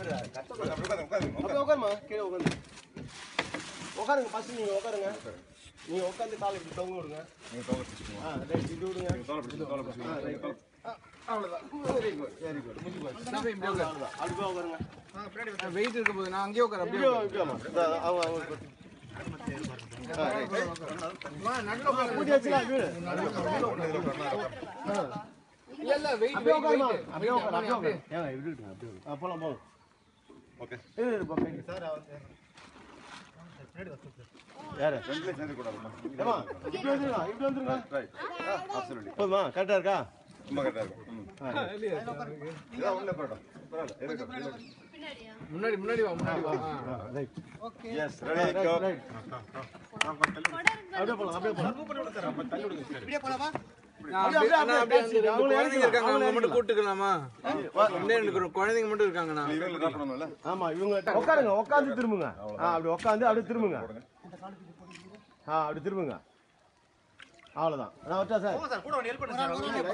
அப்படியே உட்காருமா கீழே உட்காந்து உட்காருங்க. ஃபர்ஸ்ட் நீங்க உட்காருங்க. நீங்க உட்காந்து காலை இப்படி தொங்க விடுங்க ஆ ரைட் விடுங்க ஆ, வெரி குட் வெரி குட் முடிஞ்சு போச்சு உட்காருங்க. வெயிட் இருக்கும் போது நான் அங்கேயே உட்கார இப்படியாமா அவங்க அவங்க வீடு இல்ல வெயிட் அப்படியே உட்காருமா அப்படியே உட்காரு அப்படியே உட்காரு ஏங்க இப்படி போலாம் போலாம் ஓகே சார் இப்படி வந்துருங்க இப்படி வந்துருங்க. ரைட் அப்சல்யூட்லி போதுமா? கரெக்டா இருக்கா? ரொம்ப கரெக்டா இருக்கும் இதான் போறோம் பரவாயில்ல முன்னாடி முன்னாடி வா முன்னாடி வா. ரைட் எஸ் ரெடி கோ அப்படியே போலாம் அப்படியே போலாம். நான் அப்படியே அண்ணா, அப்படியே ரெண்டு குழந்தைங்க இருக்காங்க. அவங்க மட்டும் இருக்காங்கண்ணா ஆமா இவங்க உட்காருங்க. உட்காந்து திரும்புங்க. ஆ அப்படி உட்காந்து அப்படியே திரும்புங்க. ஆ அப்படி திரும்புங்க. அவ்வளவுதான். நான் வச்சா சார்.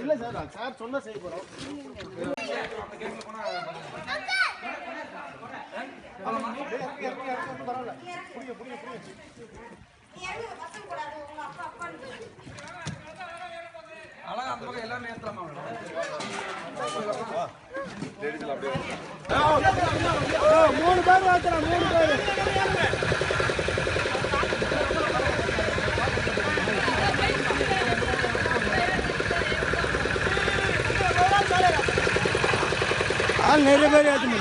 இல்ல சார். நான் சார் சொன்னா செய்ய போறோம். அழகா அந்த பக்கம் எல்லாமே ஏத்தலாமா மூணு பேர் வாத்துறேன் மூணு பேர் நிறைய பேர் ஏற்றுமா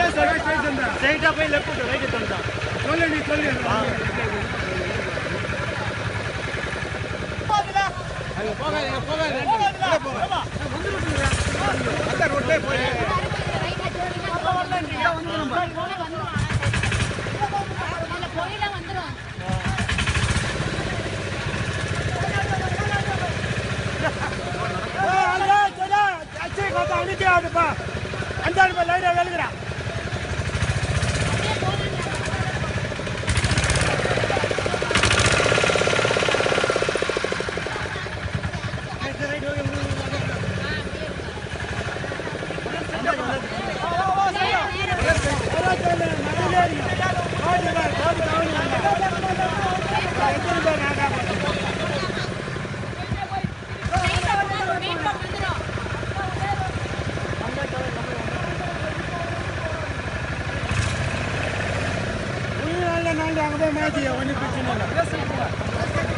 ஸ்ட்ரைட்டா போய் லெஃப்ட் ரைட் தந்தா சொல்லு நீ சொல்லு போகாதீங்க போகாதீங்க. கோயில வந்துரும் அச்சை பார்த்தா அனுப்பியாதுப்பா அந்த రాకపోతే మ్యాచ్ అవన్నీ కూర్చున్నాను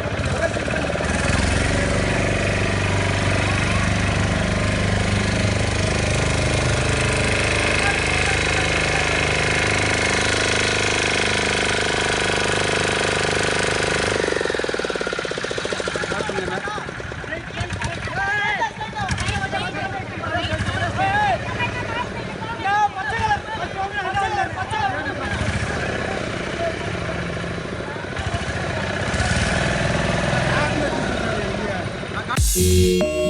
Música